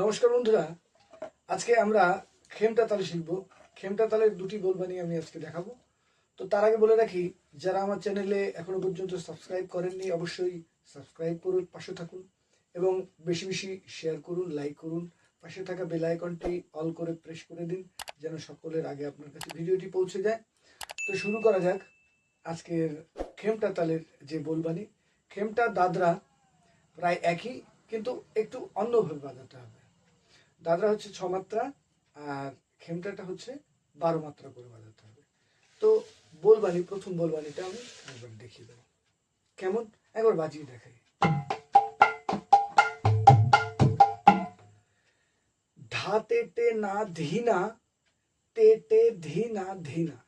নমস্কার বন্ধুরা। আজকে আমরা খেমটা তালে শিখব। খেমটা তালের দুটি গোল বানিয়ে আমি আজকে দেখাবো। তো তার আগে বলে রাখি, যারা আমার চ্যানেলে এখনও পর্যন্ত সাবস্ক্রাইব করেননি, অবশ্যই সাবস্ক্রাইব করুন, পাশে থাকুন এবং বেশি বেশি শেয়ার করুন, লাইক করুন, পাশে থাকা বেল আইকনটি অল করে প্রেস করে দিন, যেন সকলের আগে আপনার কাছে ভিডিওটি পৌঁছে যায়। তো শুরু করা যাক আজকের খেমটা তালের যে বলবানি খেমটা দাদরা প্রায় একই, কিন্তু একটু অন্যভাবে বাজাতে হবে। দাদরা হচ্ছে ছ মাত্রা, আর খেমটাটা হচ্ছে বারো মাত্রা করে বাজাতে হবে। তো বলবানি প্রথম বলবানিটা আমি একবার দেখিয়ে দেবো। কেমন? একবার বাজিয়ে দেখাই। ধা তে টে না ধীনা, তে টে ধীনা ধীনা।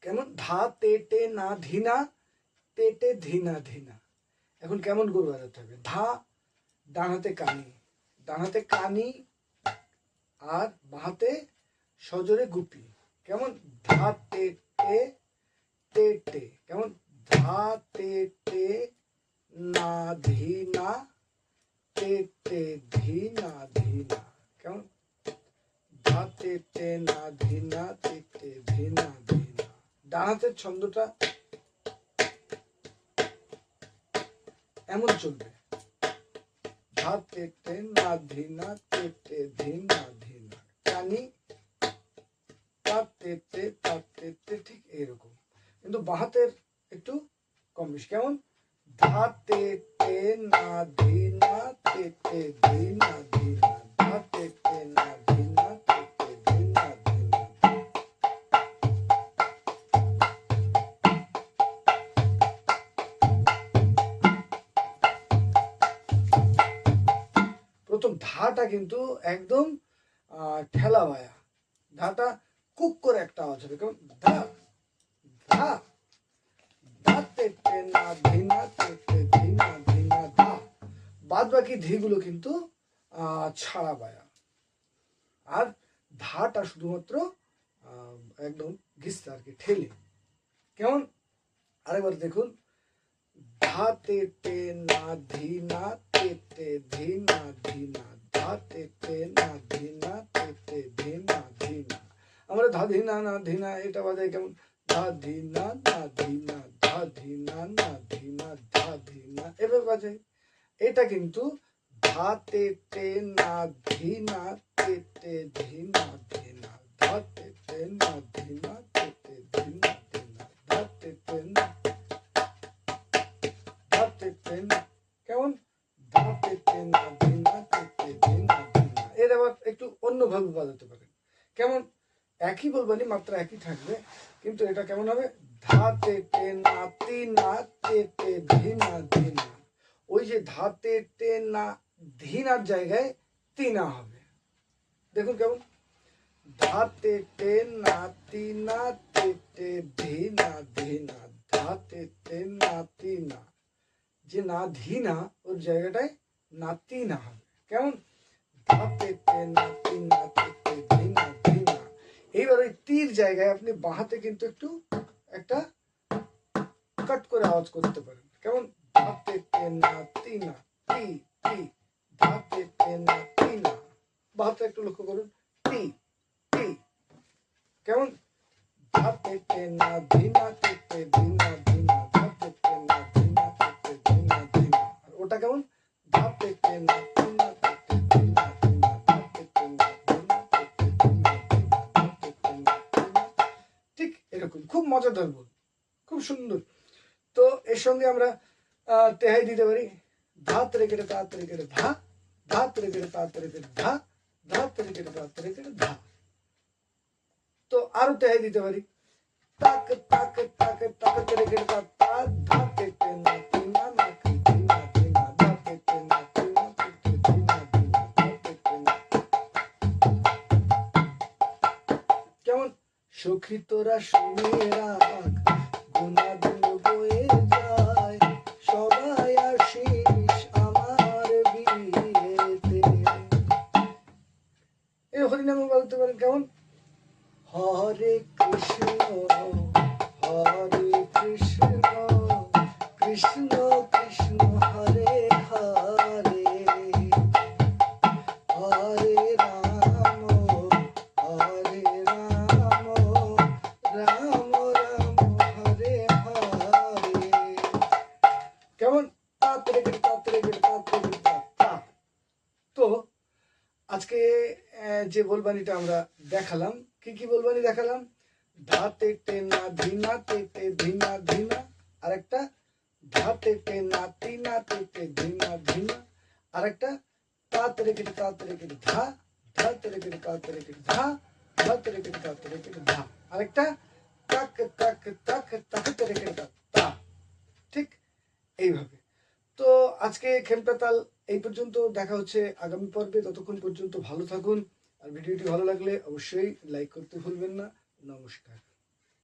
কেমন? ধা তে টে না ধীনা, তে টে ধীনা ধীনা। এখন কেমন করে বাজাতে হবে? ধা, ডান হাতে ডান হাতে কানি আর বাহাতে সজোরে গুপি কেমন? ধা, তে তে টে কেমন? ধা, তে টে না, ধি, না, তে টে ধি, না ধি, না। কেমন? ধা, তে টে না, ধি, না, তে টে ধি, না ধি, না। ডান হাতের ছন্দটা এমন চলবে। ধা তে টে না ধি না তে টে ধি না ধি না কানি ঠিক এইরকম। কিন্তু বাহাতের একটু কম বেশি। কেমন? ধা তে না ধি না ধিনা ধিনা, ধাতে তে না ধাটা কিন্তু একদম ঠেলা বায়া ধাটা কুক করে একটা আওয়াজ হবে। ধা ধা ধা তে তে না ধিনা তে তে ধিনা ধিনা ধা। বাদ বাকি কিন্তু ছাড়া বায়া আর ধাটা শুধুমাত্র একদম আর কি, ঠেলে। কেমন? আরেকবার দেখুন। ধা তে না ধি না তে তে ধি না ধি না ধা তে তে না ধি না তে তে ধি না ধি না আমরা ধা ধি না না ধি না এটা বাজাই কেমন? ধা ধি না না ধি না ধা ধি না না ধা ধি না এভাবে বাজাই এটা কিন্তু ধা তে তে না ধি না তে তে ধি ধি না ধা তে তে না ধি না তে তে ধি না ধি না ধা তে তে না অন্যভাবে বাজাতে পারেন কেমন? একই বলবানি মাত্রা একই থাকবে, কিন্তু এটা কেমন হবে? ধাতে তেন নাতি না তে তেতে ধিনা ধিনা। ওই যে ধাতে তেন না ধিনার জায়গায় তিনা হবে। দেখুন কেমন? ধাতে তেন নাতি না তেতে ধিনা ধিনা। ধাতে তেন। নাতি না যে না ধি না ওর জায়গাটায় নাতি না হবে। কেমন? এইবার ওই তীর জায়গায় আপনি বাহাতে কিন্তু একটু একটা কাট করে আওয়াজ করতে পারেন। কেমন? ধাতে তে নাতি না তি তি ধাতে তে নাতি না বাহাতে একটু লক্ষ্য করুন। তি তি। কেমন? ধাতে তে না ধি না তে তে ধি না ধি না ধাতে তে না ধি না তে তে ধি না ধি না আর ওটা কেমন? ধাতে তে মজাদার বই খুব সুন্দর। তো এর সঙ্গে আমরা তেহাই দিতে পারি। ধাত রেখে তাঁত রেখে ধা ধাত। রেখে তাঁত রেখে ধা ধাত। রেখে তাঁত রেখে ধা তো আরও তেহাই দিতে পারি। তাক তাক তাক তাক রেখে গেড়ে সখী তোরা রাখ দিন বয়ে যায়। সবাই আসিস আমার বিয়েতে। এই হরিনাম বলতে পারেন কেমন? হরে কৃষ্ণ হরে কৃষ্ণ কৃষ্ণ যে বলবানিটা আমরা দেখালাম, কি কি বলবানি দেখালাম? ধা তে টে না ধিনা তে টে ধিনা ধিনা, আরেকটা ধা তে টে না তিনা তে টে ধিনা ধিনা, আরেকটা তা তেরে কেটে তা তেরে কেটে ধা ধা তেরে কেটে তা তেরে কেটে ধা ধা তেরে কেটে তা তেরে কেটে ধা, আরেকটা তাক তাক তাক তাক তেরে কেটে তা তা ঠিক এইভাবে। তো আজকে খেমটা তাল এই পর্যন্ত, দেখা হচ্ছে আগামী পর্বে, ততক্ষণ পর্যন্ত ভালো থাকুন। আর ভিডিওটি ভালো লাগলে অবশ্যই লাইক করতে ভুলবেন না। নমস্কার।